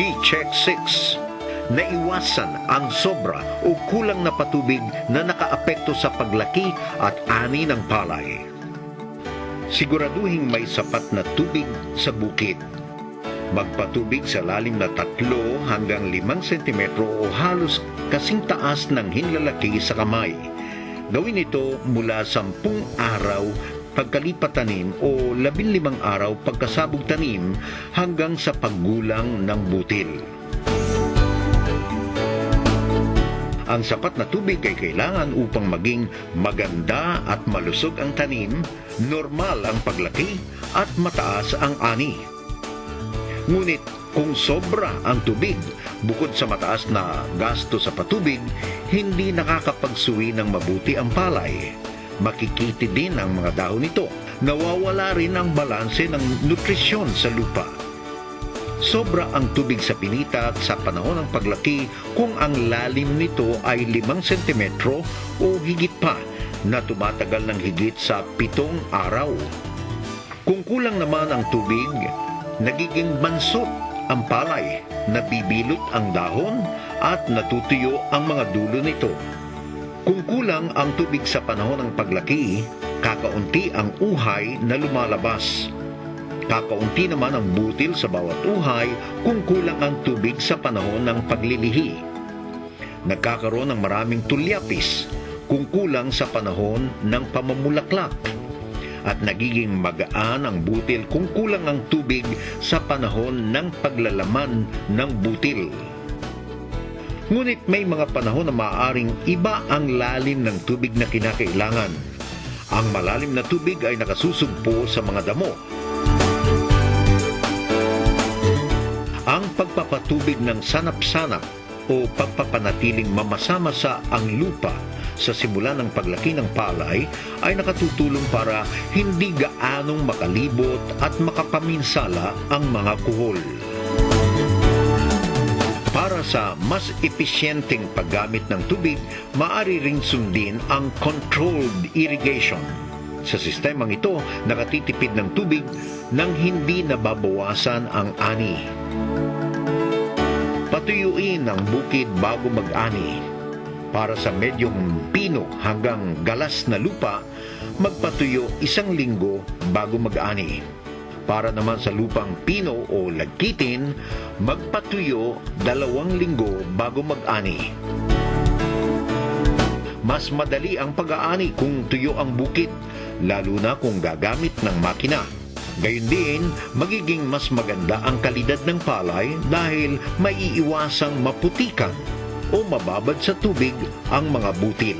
Key Check 6 Naiwasan ang sobra o kulang na patubig na nakaapekto sa paglaki at ani ng palay. Siguraduhing may sapat na tubig sa bukid. Magpatubig sa lalim na tatlo hanggang limang sentimetro o halos kasing taas ng hinlalaki sa kamay. Gawin ito mula sampung araw pagkalipat tanim o labinlimang araw pagkasabog tanim hanggang sa paggulang ng butil. Ang sapat na tubig ay kailangan upang maging maganda at malusog ang tanim, normal ang paglaki at mataas ang ani. Ngunit kung sobra ang tubig, bukod sa mataas na gasto sa patubig, hindi nakakapagsuwi ng mabuti ang palay. Makikiti din ang mga dahon nito. Nawawala rin ang balanse ng nutrisyon sa lupa. Sobra ang tubig sa pinita sa panahon ng paglaki kung ang lalim nito ay 5 sentimetro o higit pa na tumatagal ng higit sa pitong araw. Kung kulang naman ang tubig, nagiging bansot ang palay, nabibilot ang dahon at natutuyo ang mga dulo nito. Kung kulang ang tubig sa panahon ng paglaki, kakaunti ang uhay na lumalabas. Kakaunti naman ang butil sa bawat uhay kung kulang ang tubig sa panahon ng paglilihi. Nagkakaroon ng maraming tulyapis kung kulang sa panahon ng pamamulaklak. At nagiging magaan ang butil kung kulang ang tubig sa panahon ng paglalaman ng butil. Ngunit may mga panahon na maaaring iba ang lalim ng tubig na kinakailangan. Ang malalim na tubig ay nakasusugpo sa mga damo ang pagpapatubig ng sanap-sanap o pagpapanatiling mamasama-sa ang lupa sa simula ng paglaki ng palay ay nakatutulong para hindi gaanong makalibot at makapaminsala ang mga kuhol. Para sa mas episyenteng paggamit ng tubig, maaari ring sundin ang controlled irrigation. Sa sistemang ito, nakatitipid ng tubig nang hindi nababawasan ang ani. Patuyuin ang bukid bago mag-ani. Para sa medyong pino hanggang galas na lupa, magpatuyo isang linggo bago mag-ani. Para naman sa lupang pino o lagkitin, magpatuyo dalawang linggo bago mag-ani. Mas madali ang pag-aani kung tuyo ang bukid, lalo na kung gagamit ng makina. Gayun din, magiging mas maganda ang kalidad ng palay dahil maiiwasang maputikan o mababad sa tubig ang mga butil.